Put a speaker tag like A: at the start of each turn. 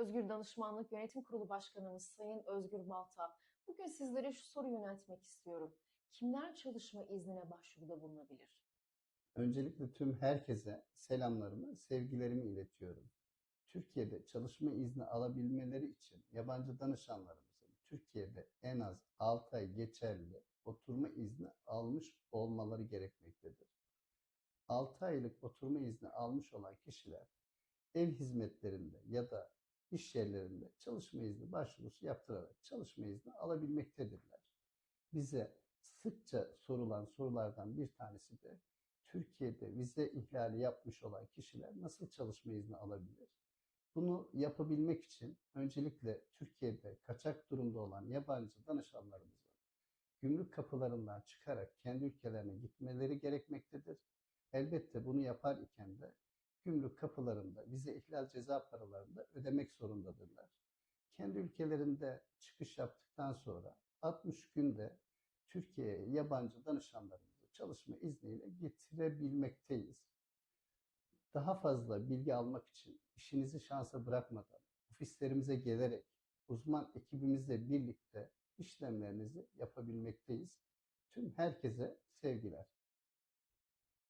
A: Özgür Danışmanlık Yönetim Kurulu Başkanımız Sayın Özgür Balta. Bugün sizlere şu soruyu yöneltmek istiyorum. Kimler çalışma iznine başvuruda bulunabilir?
B: Öncelikle tüm herkese selamlarımı, sevgilerimi iletiyorum. Türkiye'de çalışma izni alabilmeleri için yabancı danışanlarımızın Türkiye'de en az 6 ay geçerli oturma izni almış olmaları gerekmektedir. 6 aylık oturma izni almış olan kişiler ev hizmetlerinde ya da iş yerlerinde çalışma izni başvurusu yaptırarak çalışma izni alabilmektedirler. Bize sıkça sorulan sorulardan bir tanesi de Türkiye'de vize ihlali yapmış olan kişiler nasıl çalışma izni alabilir? Bunu yapabilmek için öncelikle Türkiye'de kaçak durumda olan yabancı danışanlarımızın gümrük kapılarından çıkarak kendi ülkelerine gitmeleri gerekmektedir. Elbette bunu yapar iken de gümrük kapılarında vize ihlal ceza paralarını da ödemek zorundadırlar. Kendi ülkelerinde çıkış yaptıktan sonra 60 günde Türkiye'ye yabancı danışanlarımızı çalışma izniyle getirebilmekteyiz. Daha fazla bilgi almak için işinizi şansa bırakmadan ofislerimize gelerek uzman ekibimizle birlikte işlemlerinizi yapabilmekteyiz. Tüm herkese